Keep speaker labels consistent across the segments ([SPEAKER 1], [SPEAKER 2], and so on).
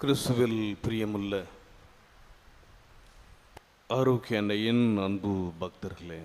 [SPEAKER 1] கிறிஸ்துவில் பிரியமுள்ள ஆரோக்கிய அன்னையின் அன்பு பக்தர்களே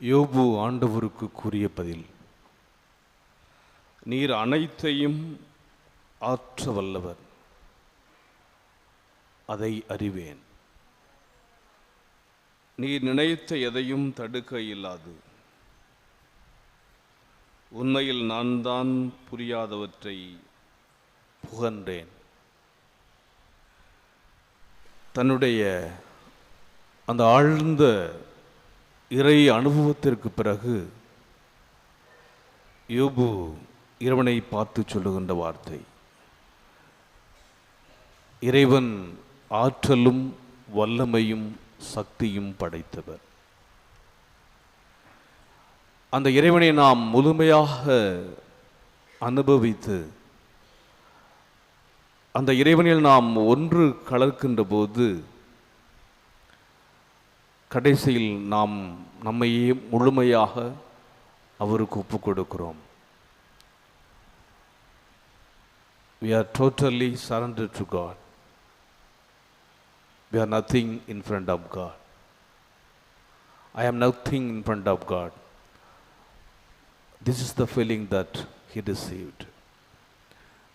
[SPEAKER 1] யோபு ஆண்டவருக்கு கூறிய பதில் நீர் அனைத்தையும் ஆற்ற வல்லவர் அதை அறிவேன். நீர் நினைத்த எதையும் தடுக்க இல்லாது உண்மையில் நான் தான் புரியாதவற்றை புகன்றேன். தன்னுடைய அந்த ஆழ்ந்த இறை அனுபவத்திற்கு பிறகு யோபு இறைவனை பார்த்து சொல்லுகின்ற வார்த்தை இறைவன் ஆற்றலும் வல்லமையும் சக்தியும் படைத்தவர். அந்த இறைவனை நாம் முழுமையாக அனுபவித்து அந்த இறைவனில் நாம் ஒன்று கலர்க்கின்ற போது கடைசியில் நாம் நம்மையே முழுமையாக அவருக்கு ஒப்பு கொடுக்கிறோம் we are totally surrender to God we are nothing in front of God I am nothing in front of God this is the feeling that he received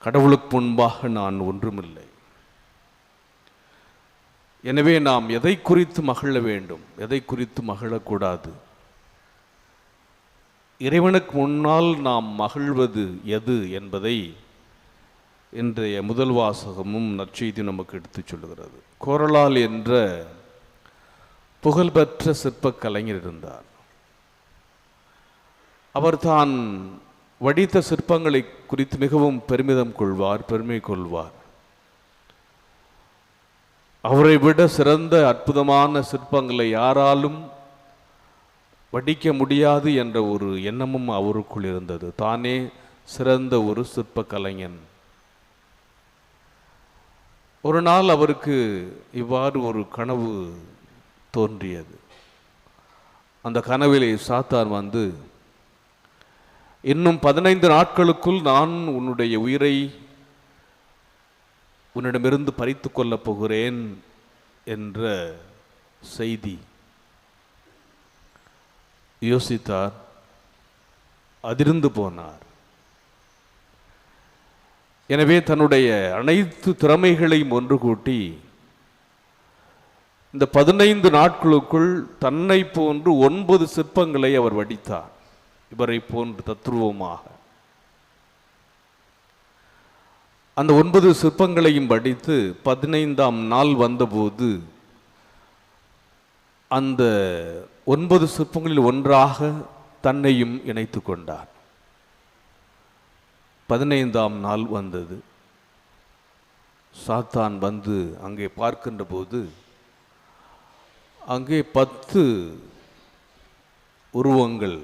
[SPEAKER 1] கடவுளுக்கு முன்பாக நான் ஒன்றுமில்லை. எனவே நாம் எதை குறித்து மகிழ வேண்டும்? எதை குறித்து மகிழக்கூடாது? இறைவனுக்கு முன்னால் நாம் மகிழ்வது எது என்பதை இன்றைய முதல் வாசகமும் நற்செய்தி நமக்கு எடுத்துச் சொல்லுகிறது. கோரலால் என்ற புகழ்பெற்ற சிற்பக் கலைஞர் இருந்தார். அவர் தான் வடித்த சிற்பங்களை குறித்து மிகவும் பெருமிதம் கொள்வார் பெருமை கொள்வார். அவரை விட சிறந்த அற்புதமான சிற்பங்களை யாராலும் வடிக்க முடியாது என்ற ஒரு எண்ணமும் அவருக்குள் இருந்தது. தானே சிறந்த ஒரு சிற்ப கலைஞன் ஒரு நாள் அவருக்கு இவ்வாறு ஒரு கனவு தோன்றியது. அந்த கனவிலே சாத்தான் வந்து இன்னும் பதினைந்து நாட்களுக்குள் நான் உன்னுடைய உயிரை உன்னிடமிருந்து பறித்து கொள்ளப் போகிறேன் என்ற செய்தி யோசித்தார். அதிர்ந்து போனார். எனவே தன்னுடைய அனைத்து திறமைகளையும் ஒன்று கூட்டி இந்த பதினைந்து நாட்களுக்குள் தன்னை போன்று ஒன்பது சிற்பங்களை அவர் வடித்தார். இவரை போன்று தத்ருவமாக அந்த ஒன்பது சிற்பங்களையும் படித்து பதினைந்தாம் நாள் வந்தபோது அந்த ஒன்பது சிற்பங்களில் ஒன்றாக தன்னையும் இணைத்து கொண்டார் பதினைந்தாம் நாள் வந்தது. சாத்தான் வந்து அங்கே பார்க்கின்ற போது அங்கே பத்து உருவங்கள்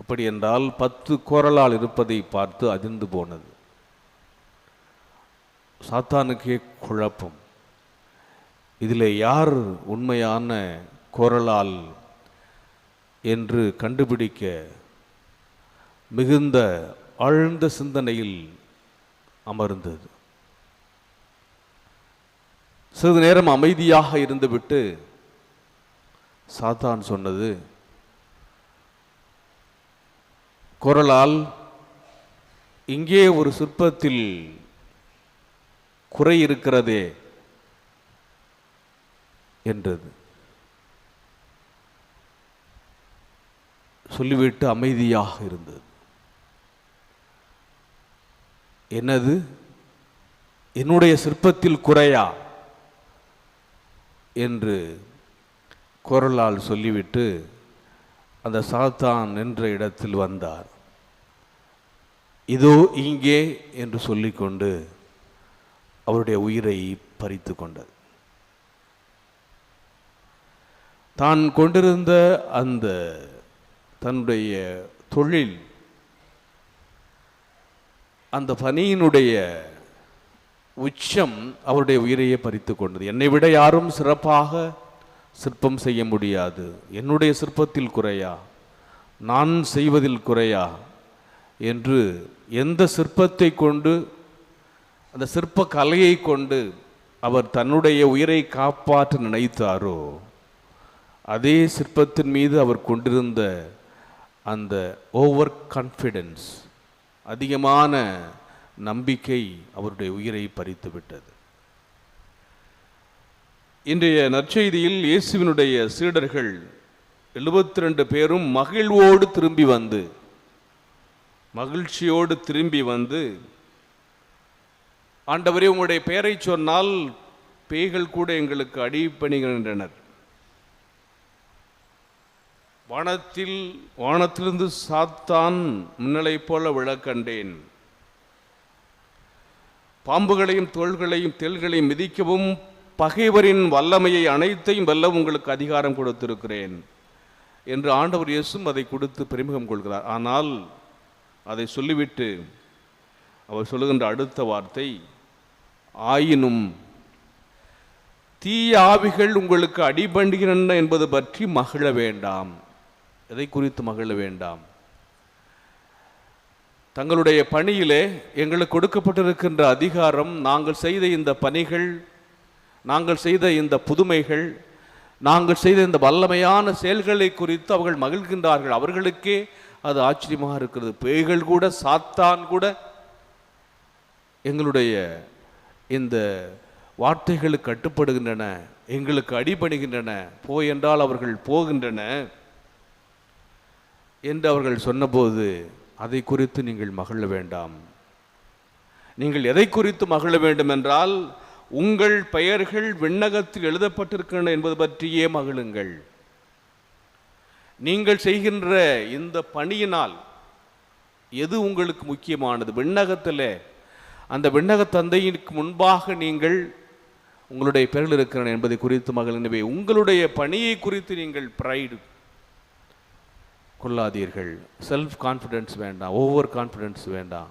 [SPEAKER 1] அப்படி என்றால் பத்து கோரலால் இருப்பதை பார்த்து அதிர்ந்து போனது. சாத்தானுக்கே குழப்பம். இதில் யார் உண்மையான கோரலால் என்று கண்டுபிடிக்க மிகுந்த ஆழ்ந்த சிந்தனையில் அமர்ந்தது. சிறிது நேரம் அமைதியாக இருந்துவிட்டு சாத்தான் சொன்னது குரலால் இங்கே ஒரு சிற்பத்தில் குறை இருக்கிறதே என்றது. சொல்லிவிட்டு அமைதியாக இருந்தது. என்னது? என்னுடைய சிற்பத்தில் குறையா? என்று குரலால் சொல்லிவிட்டு அந்த சாத்தான் நின்ற இடத்தில் வந்தார். இதோ இங்கே என்று சொல்லிக்கொண்டு அவருடைய உயிரை பறித்து கொண்டது தான் கொண்டிருந்த அந்த தன்னுடைய தொழில் அந்த பணியினுடைய உச்சம் அவருடைய உயிரையே பறித்து கொண்டது என்னை விட யாரும் சிறப்பாக சிற்பம் செய்ய முடியாது. என்னுடைய சிற்பத்தில் குறையா? நான் செய்வதில் குறையா? என்று எந்த சிற்பத்தை கொண்டு அந்த சிற்ப கலையை கொண்டு அவர் தன்னுடைய உயிரை காப்பாற்ற நினைத்தாரோ அதே சிற்பத்தின் மீது அவர் கொண்டிருந்த அந்த ஓவர் கான்ஃபிடென்ஸ் அதிகமான நம்பிக்கை அவருடைய உயிரை பறித்து விட்டது இன்றைய நற்செய்தியில் இயேசுவினுடைய சீடர்கள் எழுபத்தி ரெண்டு பேரும் மகிழ்வோடு திரும்பி வந்து மகிழ்ச்சியோடு திரும்பி வந்து ஆண்டவரே உங்களுடைய பெயரை சொன்னால் பேய்கள் கூட எங்களுக்கு அடிப்பணிகின்றனர் வானத்தில் வானத்திலிருந்து சாத்தான் முன்னலை போல விழக்கண்டேன். பாம்புகளையும் தோள்களையும் தெல்களையும் மிதிக்கவும் பகைவரின் வல்லமையை அனைத்தையும் வெல்ல உங்களுக்கு அதிகாரம் கொடுத்திருக்கிறேன். என்று ஆண்டவர் இயேசும் அதை கொடுத்து பெருமிகம் கொள்கிறார். ஆனால் அதை சொல்லிவிட்டு அவர் சொல்லுகின்ற அடுத்த வார்த்தை ஆயினும் தீய ஆவிகள் உங்களுக்கு அடிபண்டுகின்றன என்பது பற்றி மகிழ வேண்டாம். எதை குறித்து மகிழ வேண்டாம்? தங்களுடைய பணியிலே எங்களுக்கு கொடுக்கப்பட்டிருக்கின்ற அதிகாரம் நாங்கள் செய்த இந்த பணிகள் நாங்கள் செய்த இந்த புதுமைகள் நாங்கள் செய்த இந்த வல்லமையான செயல்களை குறித்து அவர்கள் மகிழ்கின்றார்கள். அவர்களுக்கே அது ஆச்சரியமாக இருக்கிறது. பேய்கள் கூட சாத்தான் கூட எங்களுடைய இந்த வார்த்தைகளுக்கு கட்டுப்படுகின்றன எங்களுக்கு அடிபணிகின்றன போ என்றால் அவர்கள் போகின்றன என்று அவர்கள் சொன்னபோது அதை குறித்து நீங்கள் மகிழ வேண்டாம். நீங்கள் எதை குறித்து மகிழ வேண்டும் என்றால் உங்கள் பெயர்கள் விண்ணகத்தில் எழுதப்பட்டிருக்கின்றன என்பது பற்றியே மகிழுங்கள். நீங்கள் செய்கின்ற இந்த பணியினால் எது உங்களுக்கு முக்கியமானது? விண்ணகத்தில். அந்த விண்ணக தந்தையிற்கு முன்பாக நீங்கள் உங்களுடைய பெயர்கள் இருக்கிறன என்பதை குறித்து மகிழ்ந்தவை உங்களுடைய பணியை குறித்து நீங்கள் ப்ரைடு கொள்ளாதீர்கள். செல்ஃப் கான்ஃபிடென்ஸ் வேண்டாம். ஓவர் கான்ஃபிடென்ஸ் வேண்டாம்.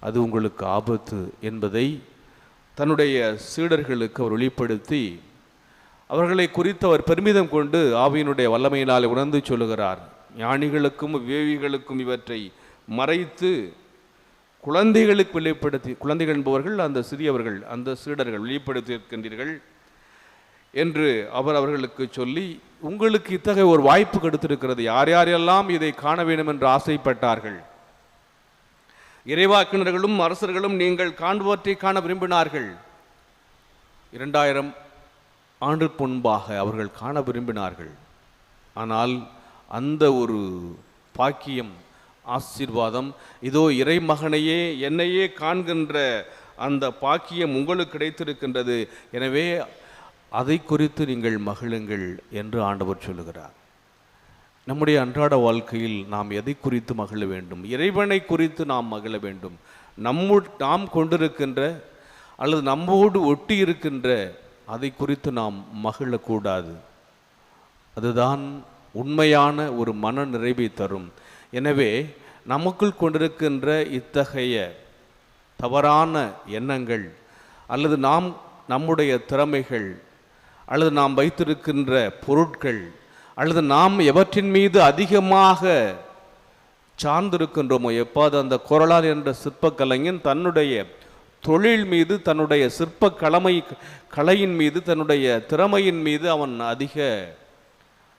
[SPEAKER 1] அது உங்களுக்கு ஆபத்து என்பதை தன்னுடைய சீடர்களுக்கு அவர் வெளிப்படுத்தி அவர்களை குறித்து அவர் பெருமிதம் கொண்டு ஆவியினுடைய வல்லமையினால் உணர்ந்து சொல்லுகிறார். ஞானிகளுக்கும் விவேகிகளுக்கும் இவற்றை மறைத்து குழந்தைகளுக்கு வெளிப்படுத்தி குழந்தைகள் என்பவர்கள் அந்த சிறியவர்கள் அந்த சீடர்கள் வெளிப்படுத்தி இருக்கின்றீர்கள் என்று அவர் அவர்களுக்கு சொல்லி உங்களுக்கு இத்தகைய ஒரு வாய்ப்பு கொடுத்திருக்கிறது. யார் யாரெல்லாம் இதை காண வேண்டும் என்று ஆசைப்பட்டார்கள்? இறைவாக்கினர்களும் அரசர்களும் நீங்கள் காண்பவற்றை காண விரும்பினார்கள். இரண்டாயிரம் ஆண்டுக்கு முன்பாக அவர்கள் காண விரும்பினார்கள். ஆனால் அந்த ஒரு பாக்கியம் ஆசீர்வாதம் இதோ இறைமகனையே என்னையே காண்கின்ற அந்த பாக்கியம் உங்களுக்கு கிடைத்திருக்கின்றது. எனவே அதை குறித்து நீங்கள் மகிழுங்கள் என்று ஆண்டவர் சொல்லுகிறார். நம்முடைய அன்றாட வாழ்க்கையில் நாம் எதை குறித்து மகிழ வேண்டும்? இறைவனை குறித்து நாம் மகிழ வேண்டும். நம்மு நாம் கொண்டிருக்கின்ற அல்லது நம்மோடு ஒட்டி இருக்கின்ற அதை குறித்து நாம் மகிழக்கூடாது. அதுதான் உண்மையான ஒரு மன நிறைவை தரும். எனவே நமக்குள் கொண்டிருக்கின்ற இத்தகைய தவறான எண்ணங்கள் அல்லது நாம் நம்முடைய திறமைகள் அல்லது நாம் வைத்திருக்கின்ற பொருட்கள் அல்லது நாம் எவற்றின் மீது அதிகமாக சார்ந்திருக்கின்றோமோ எப்போது அந்த குரலால் என்ற சிற்பக்கலைஞன் தன்னுடைய தொழில் மீது தன்னுடைய சிற்ப கலமை கலையின் மீது தன்னுடைய திறமையின் மீது அவன் அதிக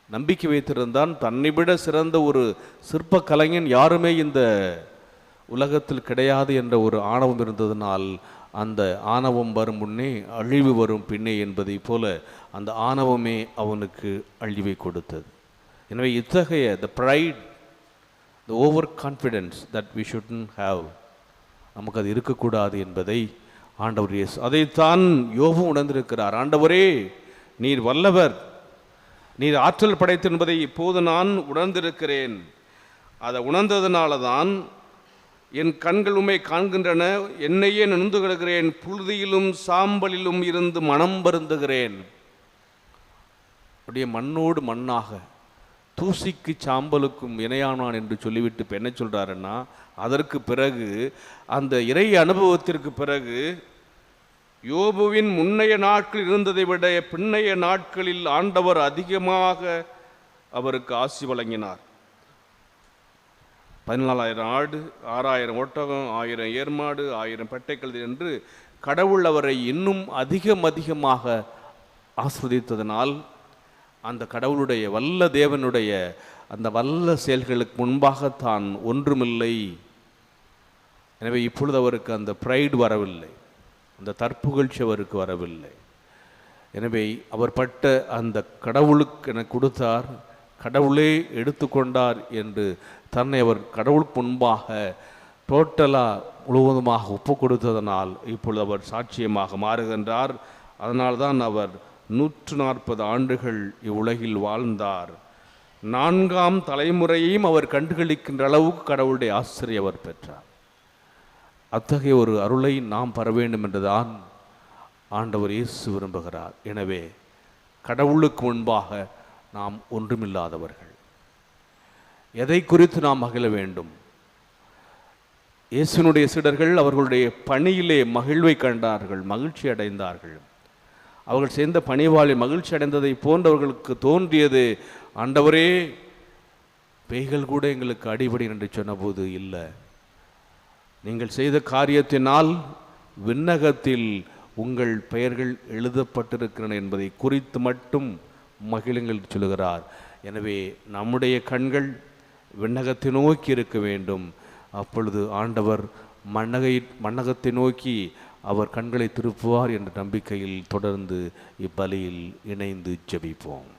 [SPEAKER 1] நம்பிக்கை வைத்திருந்தான். தன்னை விட சிறந்த ஒரு சிற்ப கலைஞன் யாருமே இந்த உலகத்தில் கிடையாது என்ற ஒரு ஆணவம் இருந்ததனால் அந்த ஆணவம் வரும் முன்னே அழிவு வரும் பின்னே என்பதைப் போல அந்த ஆணவமே அவனுக்கு அழிவை கொடுத்தது. எனவே இத்தகைய the pride the over confidence that we shouldn't have நமக்கு அது இருக்கக்கூடாது என்பதை ஆண்டவர் இயேசு அதைத்தான் யோகம் உணர்ந்திருக்கிறார். ஆண்டவரே நீர் வல்லவர். நீர் ஆற்றல் படைத்து என்பதை இப்போது நான் உணர்ந்திருக்கிறேன். அதை உணர்ந்ததுனால தான் என் கண்கள் உண்மை காண்கின்றன என்னையே நொந்து கிடக்கிறேன் புழுதியிலும் சாம்பலிலும் இருந்து மனம் வருந்துகிறேன். அப்படியே மண்ணோடு மண்ணாக தூசிக்கு சாம்பலுக்கும் இணையானான் என்று சொல்லிவிட்டு இப்போ என்ன சொல்கிறாருன்னா அதற்கு பிறகு அந்த இறை அனுபவத்திற்கு பிறகு யோபுவின் முன்னைய நாட்கள் இருந்ததை விட பின்னைய நாட்களில் ஆண்டவர் அதிகமாக அவருக்கு ஆசி வழங்கினார். பதினாலாயிரம் ஆடு ஆறாயிரம் ஒட்டகம் ஆயிரம் ஏர்மாடு ஆயிரம் பெட்டைக்கல் என்று கடவுள் அவரை இன்னும் அதிகம் அதிகமாக ஆஸ்வதித்ததனால் அந்த கடவுளுடைய வல்ல தேவனுடைய அந்த வல்ல செயல்களுக்கு முன்பாக தான் ஒன்றுமில்லை. எனவே இப்பொழுது அவருக்கு அந்த ப்ரைடு வரவில்லை. அந்த தற்புகழ்ச்சி அவருக்கு வரவில்லை. எனவே அவர் பட்ட அந்த கடவுளுக்கு என கொடுத்தார் கடவுளே எடுத்துக்கொண்டார் என்று தன்னை அவர் கடவுளுக்கு முன்பாக டோட்டலாக முழுவதுமாக ஒப்பு கொடுத்ததனால் இப்பொழுது அவர் சாட்சியமாக மாறுகின்றார். அதனால்தான் அவர் நூற்று நாற்பது ஆண்டுகள் இவ்வுலகில் வாழ்ந்தார். நான்காம் தலைமுறையையும் அவர் கண்டுகளிக்கின்ற அளவுக்கு கடவுளுடைய ஆசிரியை அவர் பெற்றார். அத்தகைய ஒரு அருளை நாம் பெற வேண்டும் என்றுதான் ஆண்டவர் இயேசு விரும்புகிறார். எனவே கடவுளுக்கு முன்பாக நாம் ஒன்றுமில்லாதவர்கள். எதை குறித்து நாம் மகிழ வேண்டும்? இயேசுனுடைய சீடர்கள் அவர்களுடைய பணியிலே மகிழ்வை கண்டார்கள் மகிழ்ச்சி அடைந்தார்கள். அவர்கள் சேர்ந்த பணிவாளி மகிழ்ச்சி அடைந்ததை போன்றவர்களுக்கு தோன்றியது. ஆண்டவரே பேய்கள் கூட எங்களுக்கு அடிபடி என்று சொன்னபோது இல்லை. நீங்கள் செய்த காரியத்தினால் விண்ணகத்தில் உங்கள் பெயர்கள் எழுதப்பட்டிருக்கின்றன என்பதை குறித்து மட்டும் மகிழுங்கள் சொல்லுகிறார். எனவே நம்முடைய கண்கள் விண்ணகத்தை நோக்கி இருக்க வேண்டும். அப்பொழுது ஆண்டவர் மன்னகை மன்னகத்தை நோக்கி அவர் கண்களை திருப்புவார் என்ற நம்பிக்கையில் தொடர்ந்து இப்பலியில் இணைந்து ஜெபிப்போம்.